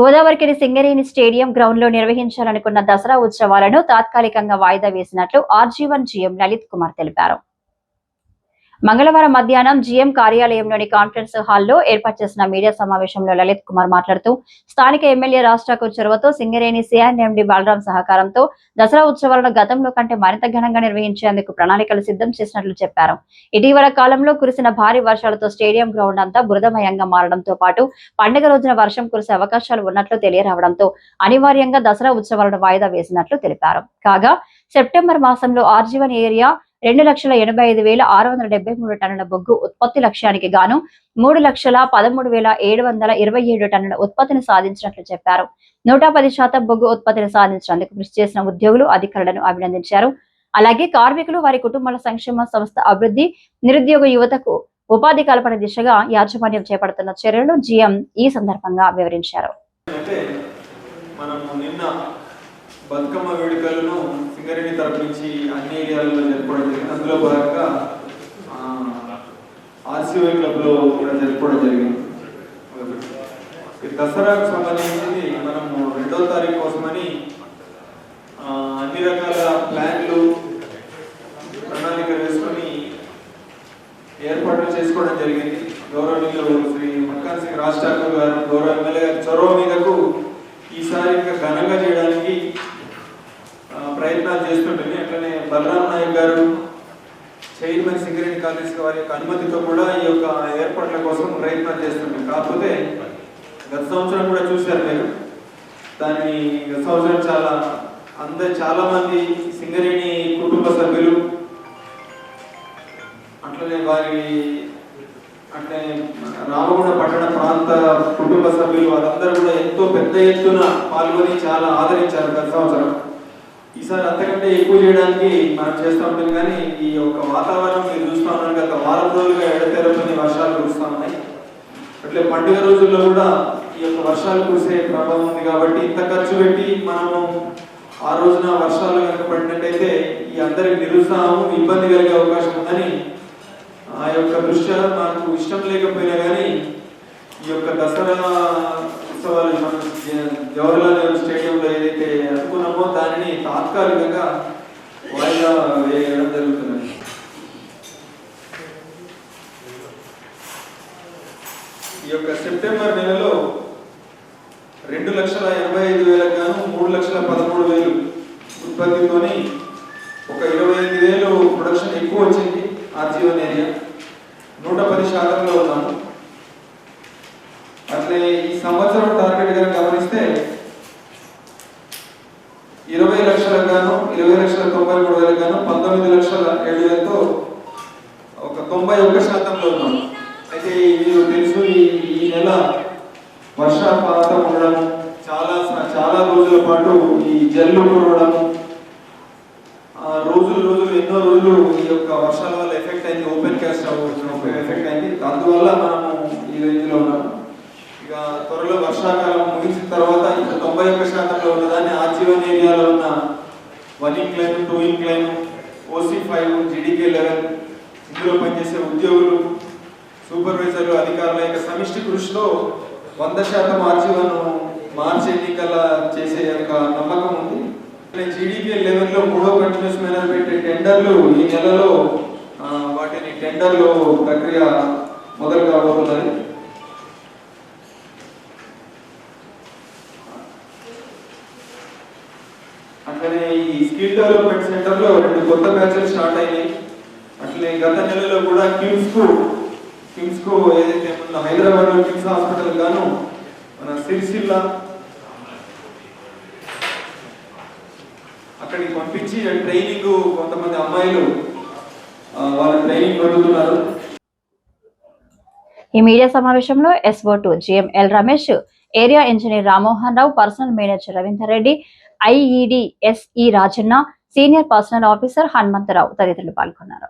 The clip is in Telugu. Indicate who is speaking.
Speaker 1: గోదావరికి సింగరేణి స్టేడియం గ్రౌండ్లో నిర్వహించాలనుకున్న దసరా ఉత్సవాలను తాత్కాలికంగా వాయిదా వేసినట్లు ఆర్జీవన్ జీఎం లలిత్ కుమార్ తెలిపారు. మంగళవారం మధ్యాహ్నం జీఎం కార్యాలయంలోని కాన్ఫరెన్స్ హాల్లో ఏర్పాటు చేసిన మీడియా సమావేశంలో లలిత్ కుమార్ మాట్లాడుతూ స్థానిక ఎమ్మెల్యే రాష్ట్రకు చొరవతో సింగరేణి సిఆర్ఎండి బాలరాం సహకారంతో దసరా ఉత్సవాలను గతంలో కంటే మరింత ఘనంగా నిర్వహించేందుకు ప్రణాళికలు సిద్ధం చేసినట్లు చెప్పారు. ఇటీవల కాలంలో కురిసిన భారీ వర్షాలతో స్టేడియం గ్రౌండ్ అంతా బురదమయంగా మారడంతో పాటు పండుగ రోజున వర్షం కురిసే అవకాశాలు ఉన్నట్లు తెలియరావడంతో అనివార్యంగా దసరా ఉత్సవాలను వాయిదా వేసినట్లు తెలిపారు. కాగా సెప్టెంబర్ మాసంలో ఆర్జీవన్ ఏరియా రెండు లక్షల ఎనభై ఐదు వేల ఆరు వందల డెబ్బై మూడు టన్నుల బొగ్గు ఉత్పత్తి లక్ష్యానికి గాను మూడు లక్షల పదమూడు వేల ఏడు వందల ఇరవై ఏడు టన్నుల ఉత్పత్తిని సాధించినట్లు చెప్పారు. నూట పది శాతం బొగ్గు ఉత్పత్తిని సాధించినందుకు కృషి చేసిన ఉద్యోగులు అధికారులను అభినందించారు. అలాగే కార్మికులు వారి కుటుంబాల సంక్షేమ సంస్థ అభివృద్ధి నిరుద్యోగ యువతకు ఉపాధి కల్పన దిశగా యాజమాన్యం చేపడుతున్న చర్యలను జీఎం ఈ సందర్భంగా వివరించారు.
Speaker 2: మనము నిన్న బతుకమ్మ వేడుకలను సింగరేణి తరపు నుంచి అన్ని ఏరియాలలో జరుపుకోవడం జరిగింది. అందులో భాగంగా ఆర్సీఓ క్లబ్లో కూడా జరుపుకోవడం జరిగింది. దసరాకు సంబంధించింది మనము రెండో తారీఖు కోసమని అన్ని రకాల ప్లాన్లు ప్రణాళిక వేసుకొని ఏర్పాట్లు చేసుకోవడం జరిగింది. గౌరవనీయులు శ్రీ మక్కాన్ సింగ్ రాజ్ ఠాకూర్ గారు గౌరవ ఎమ్మెల్యే గారి చొరవ మీదకు ఈసారి ఇంకా ఘనంగా చేయడానికి ఆ, ప్రయత్నాలు చేస్తుంటుంది అట్లనే బలరాం నాయక్ గారు చైర్మన్ సింగరేణి కాలేజ్ వారి యొక్క అనుమతితో కూడా ఈ యొక్క ఏర్పాట్ల కోసం ప్రయత్నాలు చేస్తున్నాం కాకపోతే గత సంవత్సరం కూడా చూశారు మీరు. దాన్ని గత సంవత్సరం చాలా అందరు చాలా మంది సింగరేణి కుటుంబ సభ్యులు అట్లనే వారి అట్లనే రామగుండ పట్టణ ప్రాంత కుటుంబ సభ్యులు వారందరూ కూడా ఎంతో పెద్ద ఎత్తున పాల్గొని చాలా ఆదరించారు గత సంవత్సరం. ఈసారి అంతకంటే ఎక్కువ చేయడానికి మనం చేస్తూ ఉంటాం కానీ ఈ యొక్క వాతావరణం మీరు చూస్తూ ఉన్నారు గత వారం రోజులుగా ఎడతెరపని వర్షాలు కురుస్తూ ఉన్నాయి. అట్లే పండుగ రోజుల్లో కూడా ఈ యొక్క వర్షాలు కురిసే ప్రభావం ఉంది కాబట్టి ఇంత ఖర్చు పెట్టి మనము ఆ రోజున వర్షాలు కనుక పడినట్టయితే ఈ అందరికి నిరుత్సాహం ఇబ్బంది కలిగే అవకాశం ఉందని ఆ యొక్క దృష్ట్యా నాకు ఇష్టం లేకపోయినా కానీ ఈ యొక్క దసరా ఉత్సవాలు మనం జవహర్లాల్ నెహ్రూ స్టేడియంలో ఏదైతే అనుకున్నామో దానిని తాత్కాలికంగా వాయిదా వేయడం జరుగుతున్నది. ఈ యొక్క సెప్టెంబర్ నెలలో రెండు లక్షల ఎనభై ఐదు వేలకు గాను మూడు లక్షల పదమూడు వేలు ఉత్పత్తితోని ఒక ఇరవై ఐదు వేలు ప్రొడక్షన్ ఎక్కువ వచ్చింది ఆర్జీవన్ ఏరియా నూట పది శాతంలో ఉన్నాము అట్లే సంవత్సరం టార్గెట్గా గమనిస్తే ఇరవై లక్షలకు గాను ఇరవై లక్షల తొంభై మూడు వేలకు గాను పంతొమ్మిది లక్షల ఏడు వేలతో ఒక తొంభై ఒక్క శాతంలో ఉన్నాం అయితే మీరు తెలుసు ఈ ఈ నెల వర్షపాతం ఉండడం చాలా చాలా రోజుల పాటు ఈ జల్లు కురవడం ఆ, రోజులు రోజులు ఎన్నో రోజులు ఈ యొక్క వర్షాల వల్ల ఎఫెక్ట్ అయింది ఓపెన్ క్యాస్ట్ ఎఫెక్ట్ అయింది. అందువల్ల మనము ఈ రేంజ్లో ఉన్నాము. వర్షాకాలం ముగిసిన తర్వాత ఇంకా తొంభై ఒక్క శాతంలో ఉన్నదాన్ని ఆజీవన్ ఏరియాలో ఉన్న one incline two incline OC five GDK eleven ఇందులో పనిచేసే ఉద్యోగులు సూపర్వైజర్లు అధికారుల యొక్క సమిష్టి కృషితో వంద శాతం ఆర్జీవన్ మార్చి ఎన్నికల చేసే యొక్క నమ్మకం ఉంది. జీడీపీ లెవెల్లో మూడో కంటిన్యూస్ మేనేజ్మెంట్ టెండర్లు ఈ నెలలో వాటిని టెండర్లు ప్రక్రియ మొదలు కాబోతున్నది అట్లనే ఈ స్కిల్ సెంటర్లో రెండు కొత్త బ్యాచ్లు స్టార్ట్ అయినాయి. అట్లే గత నెలలో కూడా కిమ్స్కు కిమ్స్కు ఏదైతే మన హైదరాబాద్లో కిమ్స్ హాస్పిటల్ గాను మన సిరిసిల్ల అక్కడికి పంపించి ట్రైనింగ్ కొంతమంది అమ్మాయిలు వాళ్ళ ట్రైనింగ్ పొందుతున్నారు
Speaker 1: ఈ మీడియా సమావేశంలో SO to GML Ramesh area engineer Rammohan Rao personnel manager Ravinder Reddy IED SE Rajanna senior personnel officer Hanumantharao తదితరులు పాల్గొన్నారు.